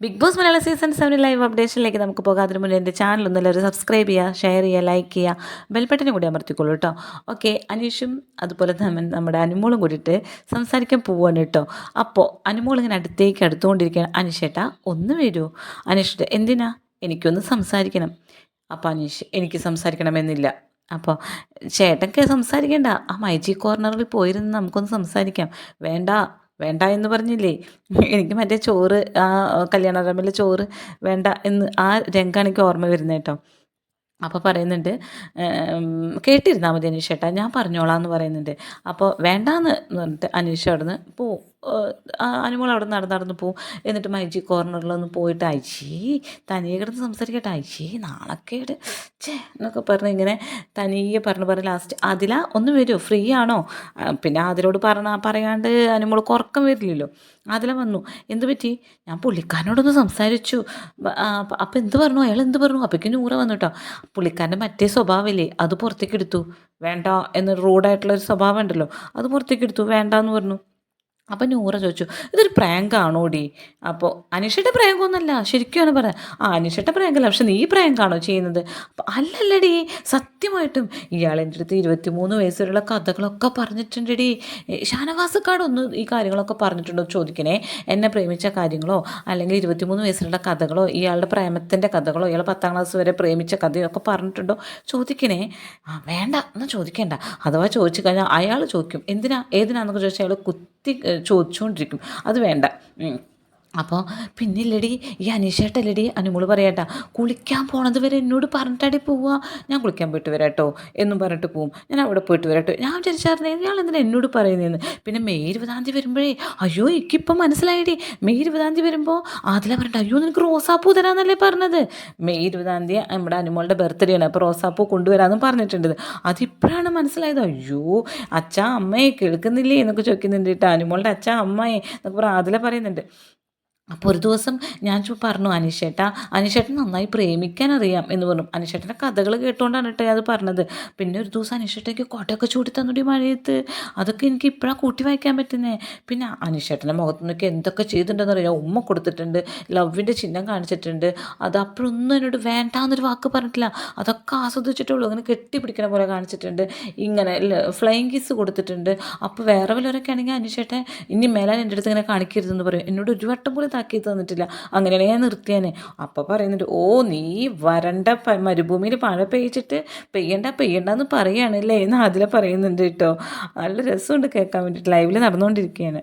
Big boss Malayalam season seven live അപ്ഡേഷനിലേക്ക് നമുക്ക് പോകാം. അതിന് മുന്നേ എന്റെ ചാനൽ ഒന്ന് എല്ലാവരും സബ്സ്ക്രൈബ് ചെയ്യുക ഷെയർ ചെയ്യുക ലൈക്ക് ചെയ്യുക. ബെൽബട്ടനും കൂടി അമർത്തിക്കോളൂ കേട്ടോ ഓക്കെ അനീഷും അതുപോലെ തന്നെ നമ്മുടെ അനുമോളും കൂടിയിട്ട് സംസാരിക്കാൻ പോവാണ് കേട്ടോ അപ്പോൾ അനുമോൾ ഇങ്ങനെ അടുത്തേക്ക് അടുത്തുകൊണ്ടിരിക്കുകയാണ്. അനീഷേട്ടാ ഒന്ന് വരൂ. അനീഷിട്ട് എന്തിനാ? എനിക്കൊന്ന് സംസാരിക്കണം. അപ്പോൾ അനീഷ് എനിക്ക് സംസാരിക്കണമെന്നില്ല. അപ്പോൾ ചേട്ടനൊക്കെ സംസാരിക്കേണ്ട. ആ മൈജി കോർണറിൽ പോയിരുന്ന് നമുക്കൊന്ന് സംസാരിക്കാം. വേണ്ട. വേണ്ട എന്ന് പറഞ്ഞില്ലേ? എനിക്ക് മറ്റേ ചോറ് ആ കല്യാണ റമ്മിലെ ചോറ് വേണ്ട എന്ന് ആ രംഗമാണ് എനിക്ക് ഓർമ്മ വരുന്നത് കേട്ടോ. അപ്പോൾ പറയുന്നുണ്ട് കേട്ടിരുന്നാൽ മതി അനീഷ് ചേട്ടാ ഞാൻ പറഞ്ഞോളാം എന്ന് പറയുന്നുണ്ട്. അപ്പോൾ വേണ്ടാന്ന് പറഞ്ഞിട്ട് അനീഷ് അവിടെ നിന്ന് പോവും അനുമോൾ അവിടെ നടന്ന് നടന്ന് പോവും. എന്നിട്ട് മൈജി കോർണറിലൊന്ന് പോയിട്ട് അയച്ചി തനിയെ കിടന്ന് സംസാരിക്കട്ടെ അയച്ചി നാണക്കേട്. ചേ എന്നൊക്കെ പറഞ്ഞ് ഇങ്ങനെ തനിയെ പറഞ്ഞ് പറഞ്ഞ് ലാസ്റ്റ് അതില ഒന്ന് വരുമോ ഫ്രീ ആണോ? പിന്നെ അതിലോട് പറഞ്ഞ പറയാണ്ട് അനുമോൾ കുറക്കം വരില്ലല്ലോ. അതില വന്നു എന്ത് പറ്റി? ഞാൻ പുള്ളിക്കാരനോടൊന്ന് സംസാരിച്ചു. അപ്പം എന്ത് പറഞ്ഞു? അയാൾ എന്ത് പറഞ്ഞു? അപ്പോഴേക്കും നൂറ വന്നു കേട്ടോ പുള്ളിക്കാരന്റെ മറ്റേ സ്വഭാവമില്ലേ അത് പുറത്തേക്ക് എടുത്തു. വേണ്ട എന്നൊരു റൂഡായിട്ടുള്ളൊരു സ്വഭാവം ഉണ്ടല്ലോ അത് പുറത്തേക്ക് എടുത്തു. വേണ്ട എന്ന് പറഞ്ഞു. അപ്പം നൂറ ചോദിച്ചു ഇതൊരു പ്രാങ്കാണോ ഡി അപ്പോൾ അനിഷയുടെ പ്രാങ്കൊന്നല്ല ശരിക്കുമാണ് പറയാം. ആ അനിഷയുടെ പ്രാങ്കല്ല പക്ഷെ നീ പ്രാങ്കാണോ ചെയ്യുന്നത്? അപ്പം അല്ലല്ലടി സത്യമായിട്ടും ഇയാൾ എന്റെ അടുത്ത് ഇരുപത്തി മൂന്ന് വയസ്സുള്ള കഥകളൊക്കെ പറഞ്ഞിട്ടുണ്ടടി. ഷാനവാസക്കാടൊന്ന് ഈ കാര്യങ്ങളൊക്കെ പറഞ്ഞിട്ടുണ്ടോ ചോദിക്കണേ? എന്നെ പ്രേമിച്ച കാര്യങ്ങളോ അല്ലെങ്കിൽ ഇരുപത്തിമൂന്ന് വയസ്സുള്ള കഥകളോ ഇയാളുടെ പ്രേമത്തിന്റെ കഥകളോ ഇയാൾ പത്താം ക്ലാസ് വരെ പ്രേമിച്ച കഥയോ ഒക്കെ പറഞ്ഞിട്ടുണ്ടോ ചോദിക്കണേ? ആ വേണ്ട എന്നാൽ ചോദിക്കേണ്ട. അഥവാ ചോദിച്ചു കഴിഞ്ഞാൽ അയാൾ ചോദിക്കും എന്തിനാ? ഏതിനാന്നൊക്കെ ചോദിച്ചാൽ അയാൾ കുത്തി ചോദിച്ചുകൊണ്ടിരിക്കും അത് വേണ്ട. അപ്പോൾ പിന്നില്ലടി ഈ അനീഷേട്ടല്ലടി അനുമോൾ പറയാട്ടാ കുളിക്കാൻ പോണത് വരെ എന്നോട് പറഞ്ഞിട്ടാടി പോവുക ഞാൻ കുളിക്കാൻ പോയിട്ട് വരാട്ടോ എന്നും പറഞ്ഞിട്ട് പോവും. ഞാൻ അവിടെ പോയിട്ട് വരാട്ടോ. ഞാൻ വിചാരിച്ചായിരുന്നു ഇയാൾ എന്തിനാ എന്നോട് പറയുന്നതെന്ന് പിന്നെ മെയ് ഇരുപതാം തീയതി വരുമ്പോഴേ അയ്യോ എനിക്കിപ്പം മനസ്സിലായിടി. മെയ് ഇരുപതാം തീയതി വരുമ്പോൾ അതിലെ പറഞ്ഞിട്ട് അയ്യോ നിനക്ക് റോസാപ്പൂ തരാമെന്നല്ലേ പറഞ്ഞത്? മെയ് ഇരുപതാം തീയതി നമ്മുടെ അനുമോളുടെ ബർത്ത്ഡേ ആണ്. അപ്പോൾ റോസാപ്പൂ കൊണ്ടുവരാമെന്നും പറഞ്ഞിട്ടുണ്ട്. അതിപ്പോഴാണ് മനസ്സിലായത്. അയ്യോ അച്ഛ അമ്മയെ കേൾക്കുന്നില്ലേ? എന്നൊക്കെ ചോദിക്കുന്നുണ്ട് കേട്ടോ. അനുമോളുടെ അച്ഛ അമ്മയെ എന്നൊക്കെ പറഞ്ഞാൽ അതിലെ പറയുന്നുണ്ട്. അപ്പോൾ ഒരു ദിവസം ഞാൻ പറഞ്ഞു അനീഷേട്ടാ അനീഷേട്ടൻ നന്നായി പ്രേമിക്കാൻ അറിയാം എന്ന് പറഞ്ഞു. അനീഷേട്ടന്റെ കഥകൾ കേട്ടുകൊണ്ടാണ് കേട്ടോ അത് പറഞ്ഞത്. പിന്നെ ഒരു ദിവസം അനീഷേട്ടയ്ക്ക് കോട്ടയൊക്കെ ചൂടി തന്നുടി മഴയത്ത്. അതൊക്കെ എനിക്ക് ഇപ്പോഴാണ് കൂട്ടി വായിക്കാൻ പറ്റുന്നേ. പിന്നെ അനീഷേട്ടന്റെ മുഖത്ത് നിന്നൊക്കെ എന്തൊക്കെ ചെയ്തിട്ടുണ്ടെന്ന് അറിയാം ഉമ്മ കൊടുത്തിട്ടുണ്ട് ലവിന്റെ ചിഹ്നം കാണിച്ചിട്ടുണ്ട്. അത് അപ്പോഴൊന്നും എന്നോട് വേണ്ട എന്നൊരു വാക്ക് പറഞ്ഞിട്ടില്ല. അതൊക്കെ ആസ്വദിച്ചിട്ടുള്ളൂ. അങ്ങനെ കെട്ടിപ്പിടിക്കണ പോലെ കാണിച്ചിട്ടുണ്ട്. ഇങ്ങനെ ഫ്ലൈങ് കിസ് കൊടുത്തിട്ടുണ്ട്. അപ്പോൾ വേറെ വല്ലവരൊക്കെ ആണെങ്കിൽ അനീഷേട്ടൻ ഇനി മേലാൻ എന്റെ അടുത്ത് ഇങ്ങനെ കാണിക്കരുതെന്ന് പറയും. എന്നോട് ഒരു വട്ടം പോലും താക്കി തന്നിട്ടില്ല. അങ്ങനെയാണെങ്കിൽ ഞാൻ നിർത്തിയാനെ. അപ്പോൾ പറയുന്നുണ്ട് ഓ നീ വരണ്ട മരുഭൂമിയിൽ മഴ പെയ്ച്ചിട്ട് പെയ്യണ്ട പെയ്യണ്ടെന്ന് പറയുകയാണല്ലേ എന്ന് അതിലെ പറയുന്നുണ്ട് കേട്ടോ. നല്ല രസമുണ്ട് കേൾക്കാൻ വേണ്ടിയിട്ട് ലൈവിൽ നടന്നുകൊണ്ടിരിക്കുകയാണ്